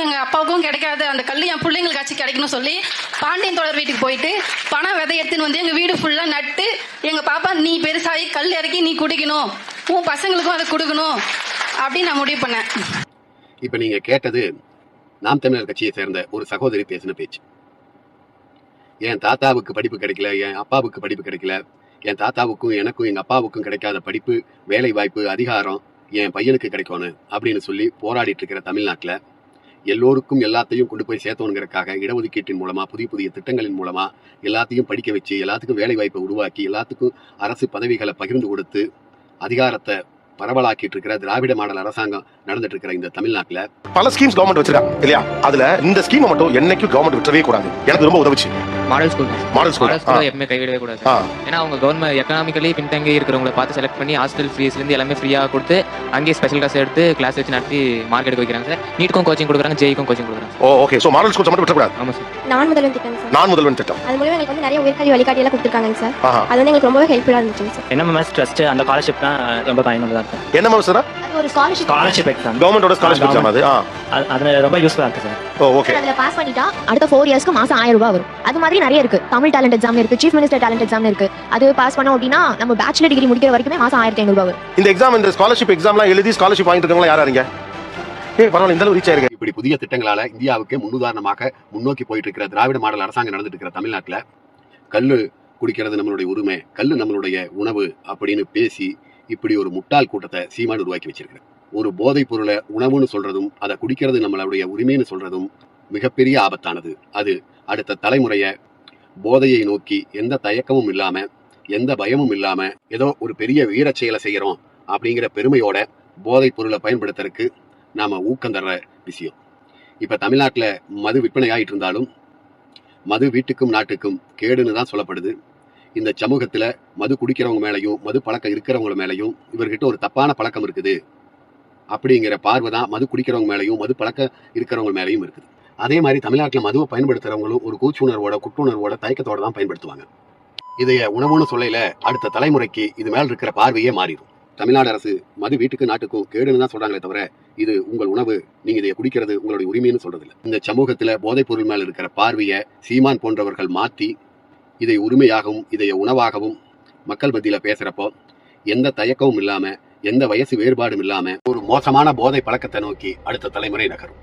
அம்மாவுக்கும் எங்க அப்பாவுக்கும் கிடைக்காது. அந்த கல் என் பிள்ளைங்களுக்காச்சும் கிடைக்கணும் கிடைக்கணும்னு சொல்லி பாண்டியன் தொடர் வீட்டுக்கு போயிட்டு பணம் விதை எடுத்துன்னு வந்து எங்க வீடு ஃபுல்லா நட்டு எங்க பாப்பா நீ பெருசாகி கல் இறக்கி நீ குடிக்கணும். உன் பசங்களுக்கும் அதை கொடுக்கணும். அப்படின்னு நான் முடிவு பண்ணேன். இப்ப நீங்க கேட்டது நாம் தமிழர் கட்சியை சேர்ந்த ஒரு சகோதரி பேசின பேச்சு. என் தாத்தாவுக்கு படிப்பு கிடைக்கல என் அப்பாவுக்கு படிப்பு கிடைக்கல என் தாத்தாவுக்கும் எனக்கும் எங்க அப்பாவுக்கும் கிடைக்காத படிப்பு வேலை வாய்ப்பு அதிகாரம் என் பையனுக்கு கிடைக்கணும் அப்படின்னு சொல்லி போராடிட்டு இருக்கிற தமிழ்நாட்டில் எல்லோருக்கும் எல்லாத்தையும் கொண்டு போய் சேர்த்தோங்கிறதுக்காக இடஒதுக்கீட்டின் மூலமா புதிய புதிய திட்டங்களின் மூலமா எல்லாத்தையும் படிக்க வச்சு எல்லாத்துக்கும் வேலை வாய்ப்பை உருவாக்கி எல்லாத்துக்கும் அரசு பதவிகளை பகிர்ந்து கொடுத்து அதிகாரத்தை பரவலாக்கிட்டு இருக்கிற திராவிட மாடல் அரசாங்கம் நடந்துட்டு இருக்கிற இந்த தமிழ்நாட்டுல பல ஸ்கீம்ஸ் கவர்மெண்ட் வச்சிருக்காங்க இல்லையா? அதுல இந்த ஸ்கீமை மட்டும் என்னைக்கும் கவர்மெண்ட் விட்டுறவே கூடாது. எனக்கு ரொம்ப உதவுச்சு. Model school model school school எப்பவுமே கைவிடவே கூடாது. ஏன்னா அவங்க கவர்மெண்ட் எக்கனாமிக்கலி பின்தங்கி இருக்கிறவங்கள பார்த்து செலக்ட் பண்ணி ஹாஸ்டல் ஃபீஸ்லேருந்து எல்லாமே ஃப்ரீயாக கொடுத்து அங்கேயே ஸ்பெஷல் கிளாஸ் எடுத்து கிளாஸ் வச்சு நடத்தி மார்க் எடுக்க வைக்கிறாங்க சார். நீட்டுக்கும் கோச்சிங் கொடுக்குறாங்க ஜெய்க்கும் கோச்சிங் கொடுக்குறாங்க. Oh okay so model schools மட்டும் விட்டுறக்கூடாது ஆமாம் சார். நான் முதல்வன் திட்டம் சார். நான் முதல்வன் திட்டம். அது மூலமா எங்களுக்கு வந்து நிறைய உயர்கல்வி வழிகாட்டி எல்லாம் கொடுத்துருக்காங்க சார். அது வந்து எங்களுக்கு ரொம்பவே ஹெல்ப்ஃபுல்லாக இருந்துச்சு சார். என்எம்எஸ் ட்ரஸ்ட் அந்த ஸ்காலர்ஷிப்லாம் ரொம்ப பயனுள்ளதாக இருக்கும் என்ன மேம் சார் அது ஒரு ஸ்காலர்ஷிப் ஸ்காலர்ஷிப் எக்ஸாம் கவர்மெண்டோட ஸ்காலர்ஷிப் எக்ஸாம் அது. அது ரொம்ப யூஸ்ஃபுல்லாக இருக்கு சார். ஓ ஓகே அதுல பாஸ் பண்ணிட்டா அடுத்த ஃபோர் இயர்ஸ்க்கு மாசம் ஆயிரம் ரூபாய் வரும். அது மாதிரி நிறைய இருக்கு. தமிழ் டேலண்ட் எக்ஸாம் இருக்கு சீஃப் மினிஸ்டர் டேலண்ட் எக்ஸாம் இருக்கு. அது பாஸ் பண்ணோம் அப்படின்னா நம்ம பேச்சுலர் டிகிரி முடிக்கிற வரைக்குமே மாசம் ஆயிரத்தி ஐநூறு இந்த எக்ஸாம் இந்த ஸ்காலர்ஷிப் எக்ஸாம்லாம் எழுதி ஸ்காலர்ஷிப் வாங்கிட்டு இருக்கவங்க யாரா இருங்க ஏய் பரவாயில்ல இந்த ரீச் இப்படி புதிய திட்டங்களால இந்தியாவுக்கு முன்னுதாரணமாக முன்னோக்கி போயிட்டு இருக்கிற திராவிட மாடல் அரசாங்கம் நடந்துட்டு இருக்கிற தமிழ்நாட்டுல கல்லு குடிக்கிறது நம்மளுடைய உரிமை கல்லு நம்மளுடைய உணவு அப்படின்னு பேசி இப்படி ஒரு முட்டாள் கூட்டத்தை சீமான் உருவாக்கி வச்சிருக்கிறார். ஒரு போதைப் பொருளை உணவுன்னு சொல்றதும் அதை குடிக்கிறது நம்மளுடைய உரிமைன்னு சொல்றதும் மிகப்பெரிய ஆபத்தானது. அது அடுத்த தலைமுறைய போதையை நோக்கி எந்த தயக்கமும் இல்லாம எந்த பயமும் இல்லாம ஏதோ ஒரு பெரிய வீர செயலை செய்யறோம் அப்படிங்கிற பெருமையோட போதைப் பொருளை பயன்படுத்துறதுக்கு நாம ஊக்கம் தர்ற விஷயம். இப்ப தமிழ்நாட்டில் மது விற்பனை ஆயிட்டு இருந்தாலும் மது வீட்டுக்கும் நாட்டுக்கும் கேடுன்னு தான் சொல்லப்படுது. இந்த சமூகத்துல மது குடிக்கிறவங்க மேலையும் மது பழக்கம் இருக்கிறவங்க மேலையும் இவர்கிட்ட ஒரு தப்பான பழக்கம் இருக்குது. அப்படிங்கிற பார்வை தான் மது குடிக்கிறவங்க மேலையும் மது பழக்கம் இருக்கிறவங்க மேலையும் இருக்குது. அதே மாதிரி தமிழ்நாட்டில் மதுவை பயன்படுத்துறவங்களும் ஒரு கூச்சுணர்வோட குற்றுணர்வோட தயக்கத்தோட தான் பயன்படுத்துவாங்க. இதைய உணவுன்னு சொல்லையில அடுத்த தலைமுறைக்கு இது மேல் இருக்கிற பார்வையே மாறிடும் தமிழ்நாடு அரசு மது வீட்டுக்கு நாட்டுக்கும் கேடுன்னு தான் சொல்றாங்களே தவிர இது உங்கள் உணவு நீங்க இதை குடிக்கிறது உங்களுடைய உரிமைன்னு சொல்றதில்ல. இந்த சமூகத்துல போதைப் பொருள் மேல இருக்கிற பார்வையை சீமான் போன்றவர்கள் மாற்றி இதை உரிமையாகவும் இதைய உணவாகவும் மக்கள் மத்தியில பேசுறப்போ எந்த தயக்கமும் இல்லாம எந்த வயசு வேறுபாடும் இல்லாம ஒரு மோசமான போதை பழக்கத்தை நோக்கி அடுத்த தலைமுறை நகரும்.